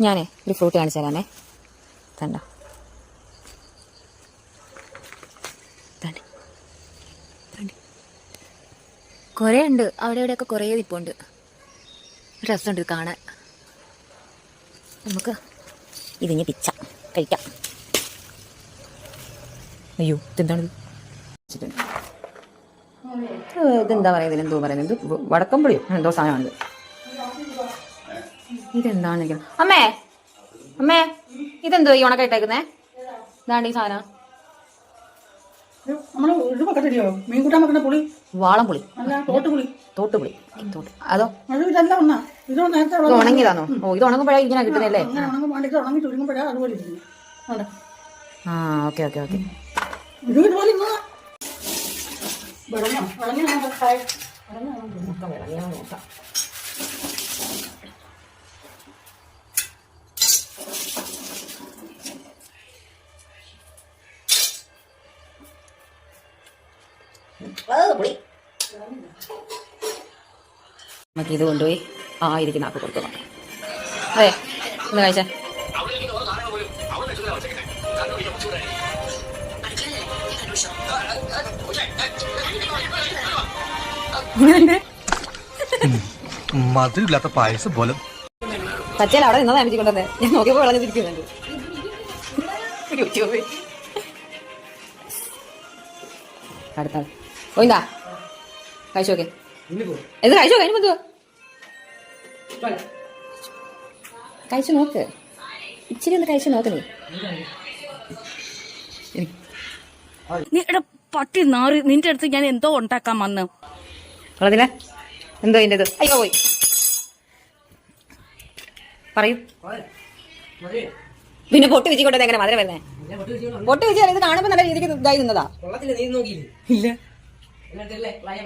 ഞാനേ ഒരു ഫ്രൂട്ട് കാണിച്ചു തരാമേ. കണ്ടോ. ദാണ്ടെ. കുറേ ഉണ്ട് അവിടെ ഇവിടെയൊക്കെ കുറേ നിപ്പുണ്ട് രസമുണ്ട് കാണാൻ. നമുക്ക് ഇതിഞ്ഞ് പിച്ച കഴിക്കാം. അയ്യോ ഇതെന്താണിത് ഇതെന്താ പറയുന്നത്? എന്തോ പറയുന്നത് വടക്കമ്പുളിയോ? എന്തോ സാധനമാണിത്. ഇതെന്താണ് അമ്മേ അമ്മേ ഇതെന്തോ ഈ ഉണക്കായിട്ടേക്കുന്നേ ഇതാണ്ട് ഈ സാധനം വാളംപുളി. തോട്ടുപുളി. തോട്ടുപുളി. തോട്ട്. അതോ? ഉണങ്ങിയതാണോ? ഓ ഇത് ഉണങ്ങുമ്പോഴാണ് ഇങ്ങനെ കിട്ടുന്നല്ലേ ആ ഓക്കെ ഓക്കെ ഓക്കെ. ഇത് നമുക്ക് ഇത് കൊണ്ടുപോയി ആ ഇരിക്കുന്ന ആൾക്ക് കൊടുക്കണം അതെ ഒന്ന് കഴിച്ചേ മധുരില്ലാത്ത പായസം പോലെ. പച്ചയിൽ അവിടെ നിന്നതാ എനിക്ക് കൊണ്ടുവന്നേ. ഞാൻ നോക്കിയപ്പോൾ വിളഞ്ഞു തിരിക്കുന്നുണ്ട് യൂട്യൂബിൽ അടുത്ത ഇതാ കഴിച്ചു നോക്കേ. എന്ത് കഴിച്ചോ കഴിഞ്ഞു എന്തുവാ കഴിച്ചു നോക്ക്. ഇച്ചിരി ഒന്ന് കഴിച്ചു നോക്ക് നീ. നീ എടാ പട്ടി നാറി നിന്റെ അടുത്ത് ഞാൻ എന്തോ ഉണ്ടാക്കാൻ വന്ന്. ഉള്ളതില്ല എന്തോ ഇതിന്റെ അയ്യോ പോയി. പറയൂ. പിന്നെ പൊട്ടി വെച്ച് കൊണ്ടത് എങ്ങനെ മധുരം വരുന്നേ? പൊട്ടി വെച്ചാൽ ഇത് കാണുമ്പോൾ നല്ല രീതിക്ക് ഇതായി നിന്നതാ. ഇല്ല. Lihat-lihat, layak